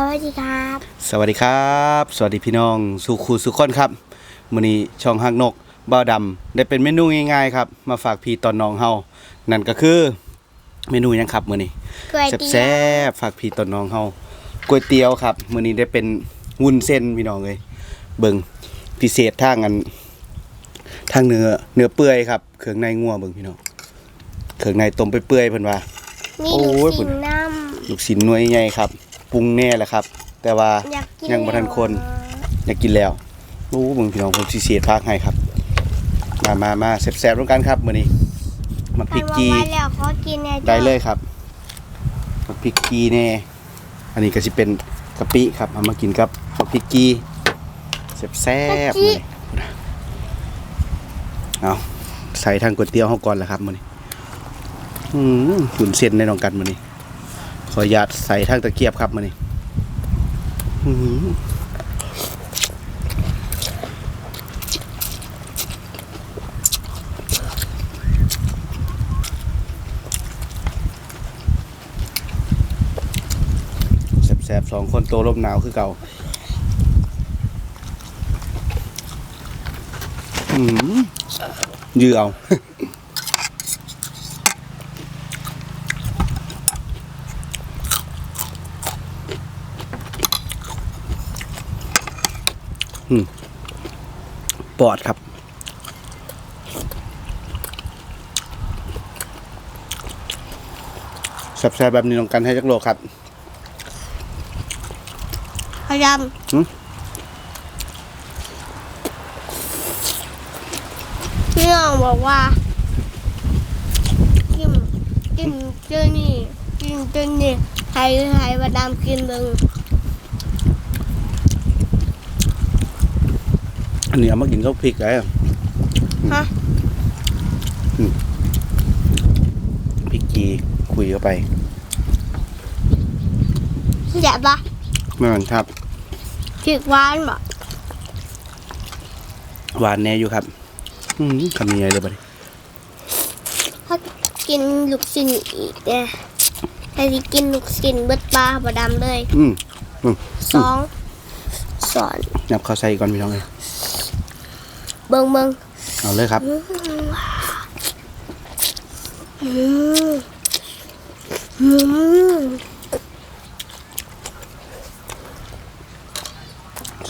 สวัสดีครับ สวัสดีครับ สวัสดีพี่น้องสุขูสุขคนครับมื้อนี้ช่องฮักนกบ่าวดำได้เป็นเมนูง่ายๆครับ มาฝากพี่ตอนน้องเฮานั่นก็คือ เมนูหยังครับมื้อนี้ก๋วยเตี๋ยว แซ่บๆฝากพี่ตอนน้องเฮาก๋วยเตี๋ยวครับมื้อนี้ได้เป็นวุ้นเส้นพี่น้องเอ้ยเบิ่งพิเศษทางอันทางเนื้อเนื้อเปื่อยครับเครื่องในงัวเบิ่งพี่น้องเครื่องในต้มไปเปื่อยๆเพิ่นว่า มีโอ้ลูกยชิ้นน้ลูกชิ้นหน่วยใหญ่ครับ ปรุงแน่แหละครับ แต่ว่าำอยากกินยังบ่ทันคนอยากกินแล้วโอ้เบิ่งพี่น้องผมสิเสียดพักให้ครับ มามามาแซ่บๆร่วมกันครับมื้อนี้มาพริกกีทำเอาไว้แล้วขอกินแน่จ้ะได้เลยครับมาพริกกีแน่อันนี้ก็สิเป็นกะปิครับเอามากินกับบักพริกกีแซ่บๆมื้อนี้เอาใส่ทางก๋วยเตี๋ยวเฮาก่อนแหละครับมื้อนี้อืมหุ่นเส้นในน้องกันมื้อนี้ข ออนุญาตใส่ทางตะเกียบครับมื้อนี้อืมแสบๆสองคนโตลมหนาวคือเก่าอืมยื้อเอา ปอดครับแสบๆแบบนี้ลองกันให้จักโลครับ พยายามหืม พี่น้องบอกว่ากินกินเจอนี่กินเจอนี่ให้ให้มาดามกินเบิ่ง อันนี้เอามากินข้าวพริกไงฮะพริกกีคุยเข้าไปแซ่บปะไม่มันครับพริกหวานบ่หวานแน่อยู่ครับ อืมคำนี้เลยบัดนี้ถ้ากินลูกชิ้นอีกเนี่ยถ้าสิกินลูกชิ้นเบิดปลาบ่ดำเลย อืมสองสอนนับข้าวใส่ก่อนพี่น้องเลย เบิ่งเบิ่งเอาเลยครับอืมอืม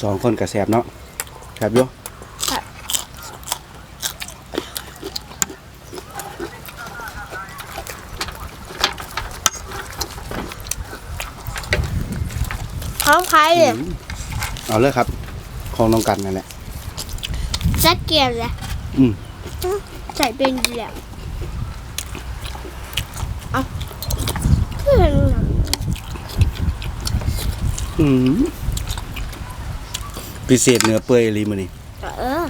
สองคนกระแสบเนาะครับโยของใครเนี่ยอืมเอาเลยครับ ของน้องกันนั่นแหละ จะเกลียดเลยอืมใส่เป็นเหลี่ยมเอาเพื่อนอืมพิเศษเนื้อเปื่อยรีมันนี่เออ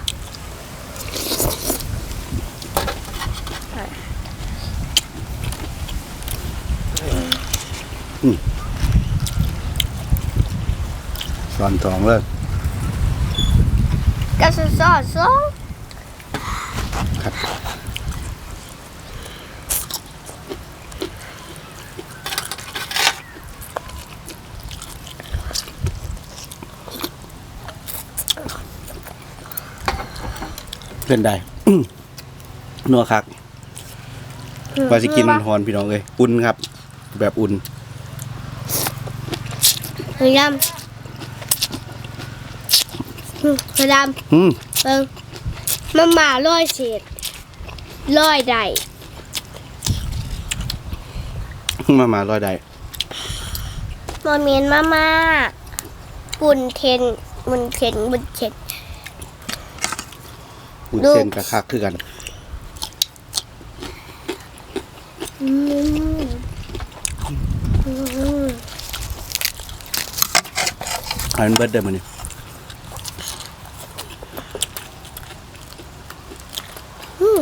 สอนสองเลย กระสอดสองครับเล่นได้ นัวคักว่าสิกินมันหอนพี่น้องเลย อุ่นครับ แบบอุ่นพยา ยามอืมพยายามอืมเบิ่งมันมาร้อยเศษร้อยใดมามาลอยได้มาเมียนมามาปุ่นเทนมุนเทนมุนเทนอุ่นดูเส้นกับคักคือกัน อืมอืม อันเบิร์ดเดิมมันนี่ อืม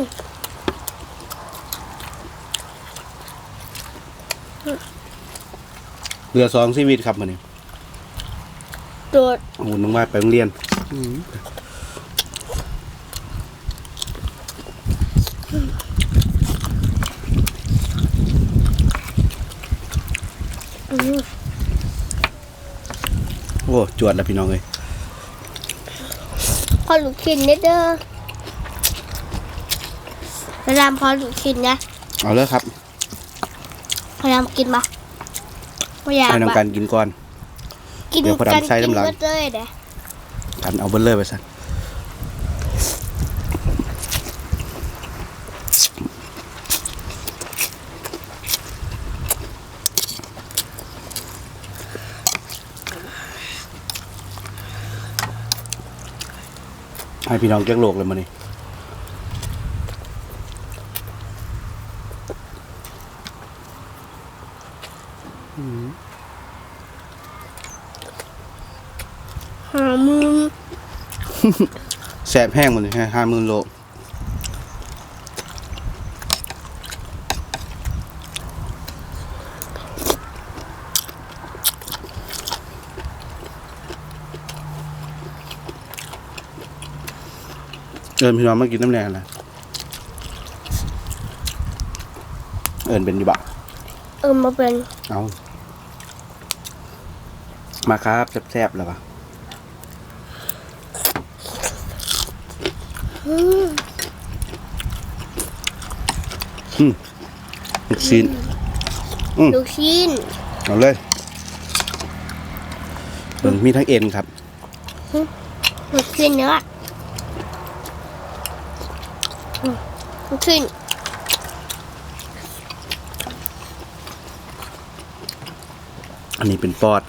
เรือสองชีวิตครับมันนี่โดดหุ่นน้องว่าไปโรงเรียนอืมอ้จวดแล้วพี่น้องเลยพอลูกชิ้นนิดเด้อพยายามพอลูกชิ้นนะ เอาเลยครับพยายามกินมา พยายามให้น้องกันกินก่อน กินเดี๋ยวพอดำกันใส่กินน้ำลายเบิดเลยเด้อกันเอาเบิ้ลเลยไปสั่นให้พี่น้องแจ้งโลกเลยมานี่ หามือ แสบแห้งหมดเลยห้าหมื่นโลเอิญพี่น้องมากินน้ำแดงนะเอิญเป็นดีบะเออมาเป็น เอา มาครับแซ่บๆแล้วปะ อืม ลูกชิ้นลูกชิ้นเอาเลยเบิ่งมีทั้งเอ็นครับลูกชิ้นเนื้ออืมลูกชิ้นอันนี้เป็นปอด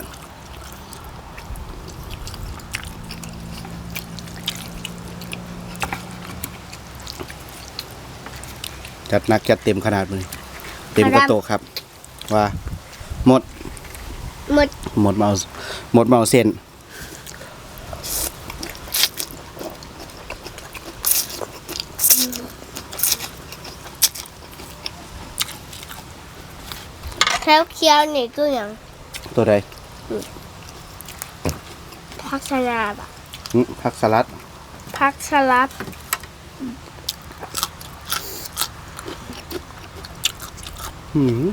จัดหนักจัดเต็มขนาดเลยเต็มกระโตะครับ ว่า หมด หมด หมดเมาหมดเมาเส้นแล้วเคี้ยวนี่คืออย่างตัวใดพักสลัดอะหึผักสลัดพักสลัด หืม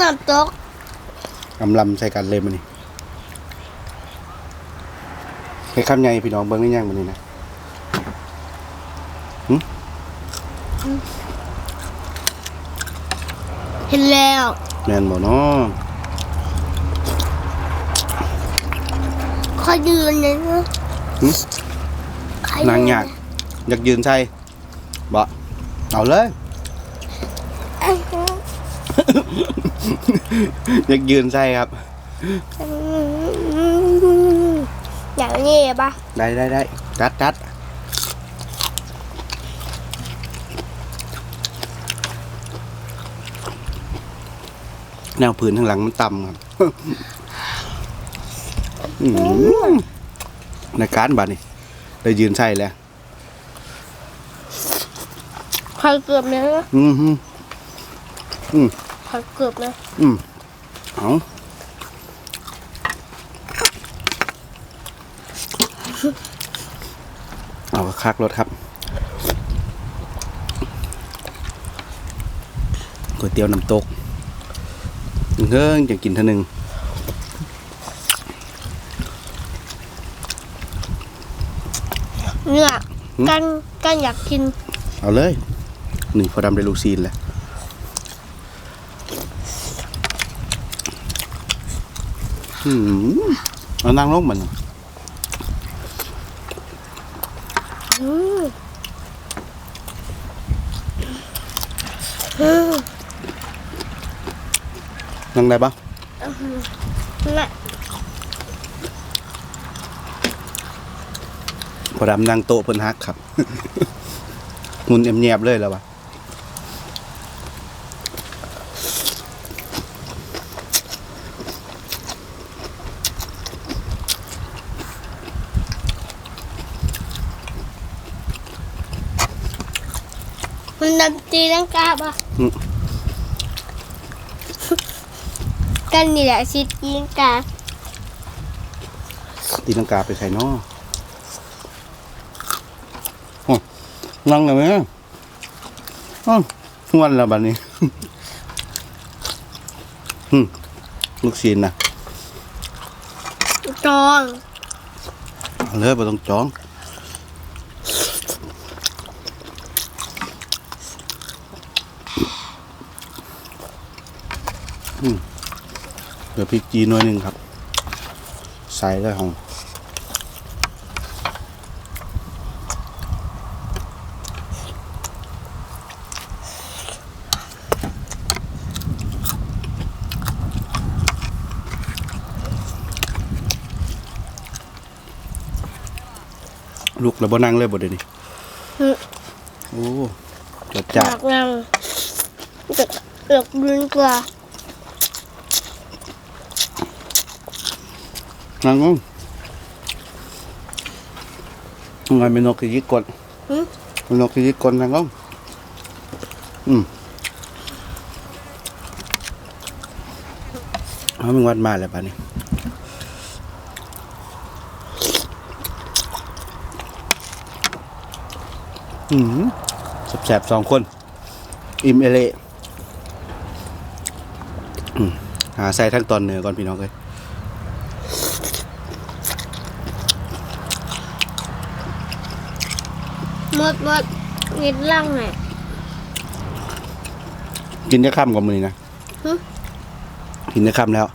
น้ำตกกำลำใส่กันเลยมันนี่ให้คำใหญ่พี่น้องเบิ้งได้ยังมันนี่นะเห็นแล้วแมนบ่เนาะขอยืนเลยนะหึขอ นางยากอยากยืนใส่บ่เอาเลย อยากยืนใส่ครับ อย่างนี้ปะได้ได้ได้จัดจัดแนวพื้นข้างหลังมันต่ำครับอืมในการบัดนี่ ได้ยืนใส่แล้วขอเกือบนะอืมฮึขอเกือบนะอืมเอาเอาคักรถครับก๋วยเตี๋ยวน้ำตกเฮ้ยจะกินเท่านึง เนี่ยกันกันอยากกิน เอาเลยหนึ่งพอดำได้ลูกซีนแล้วอืมเอานั่งลงมันอืมอืมนั่งได้ปะน่ะ อดำนั่งโต๊ะเพิ่นฮักครับหมุนเงียบๆเลยแล้ววะมันดำตีลังกาปะอืมกันนี่แหละชิดตีลังกาตีลังกาไปใส่นอโอ้นั่งเลยไหมอ้าวงวนแล้วบัดนี้ อืมลูกชิ้นนะจองเอาเลยบ่ต้องจองอืมเดี๋ยวพริกจีนหน่อยหนึ่งครับ ใส่ได้ของ ลูกแล้วบ่นั่งเลยบ่เดี๋ยวนี้โอ้จดหจัดนักยังจะเกือบรุนกว่านั่งงงงานเป็นนกกระยิกกดหึเป็นนกกระยิกกดนั่งงงอืมเอามึงวัดมาแล้วป่ะนี่ อืมแสบๆสองคน อิมเอเล่อืมหาใส่ทั้งตอนเหนือก่อนพี่น้องเลยหมดหมดนิดล่างหน่อยกินได้ค่ำกว่ามือนี้นะหึกินได้ค่ำแล้ว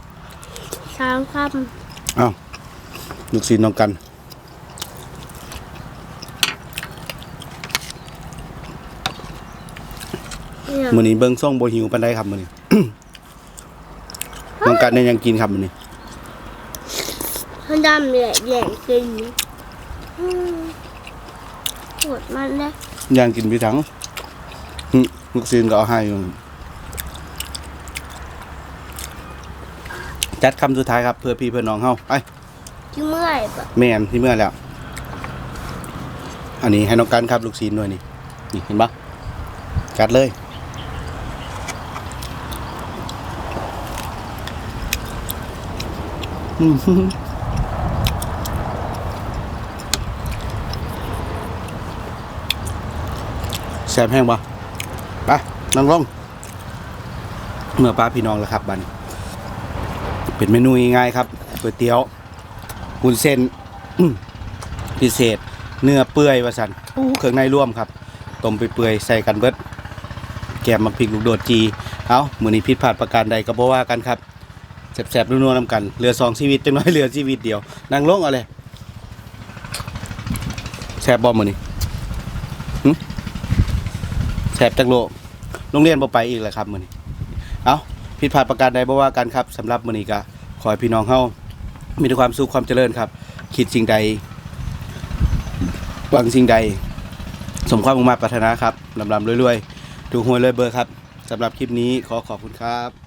สามคอ้าวลูกศิษย์น้องกันำเนี่ย มือนี้เบิ้งส่งโบหิวปันได้ครับมือนี้ น้องกันเนี่ยยังกินครับมือนี้ข้าวดำเนี่ยแย่งกินอืมปวดมันเลยยังกินพี่ถังหึลูกศิษย์ก็เอาให้อยู่จัดคำสุดท้ายครับเพื่อพี่เพื่อน้องเฮาไอ้ยที่เมื่อยปะแม่นที่เมื่อแล้ว อันนี้ให้น้องกันครับลูกศิษย์ด้วยนี่ นี่เห็นปะจัดเลย อืม แซ่บแห้งปะไปนั่งลงเมื่อป้าพี่น้องแล้วครับบันเป็นเมนูง่ายๆครับก๋วยเตี๋ยววุ้นเส้นพิเศษ เนื้อเปื่อยวาสันเครื่องในร่วมครับต้มไปเปื่อยใส่กันเบิดแกมมักพริกลูกโดดจี เอามือนี้ผิดพลาดประการใดก็บ่ว่ากันครับ แสบๆนัวๆนำกันเหลือสองชีวิตจังน้อยเหลือชีวิตเดียวนั่งลงเอาเลยแสบบ่มือนี้หึแสบจังโลโรงเรียนบ่ไปอีกแล้วครับมือนี้เอาผิดพลาดประการใดบ่ว่ากันครับสำหรับมือนี้ก็ขอให้พี่น้องเฮามีแต่ความสุขความเจริญครับ คิดสิ่งใดหวังสิ่งใด สมความมุ่งมา่ปรารถนาครับลำลำรวยๆ ถูกหวยรวยเบอร์ครับสำหรับคลิปนี้ขอขอบคุณครับ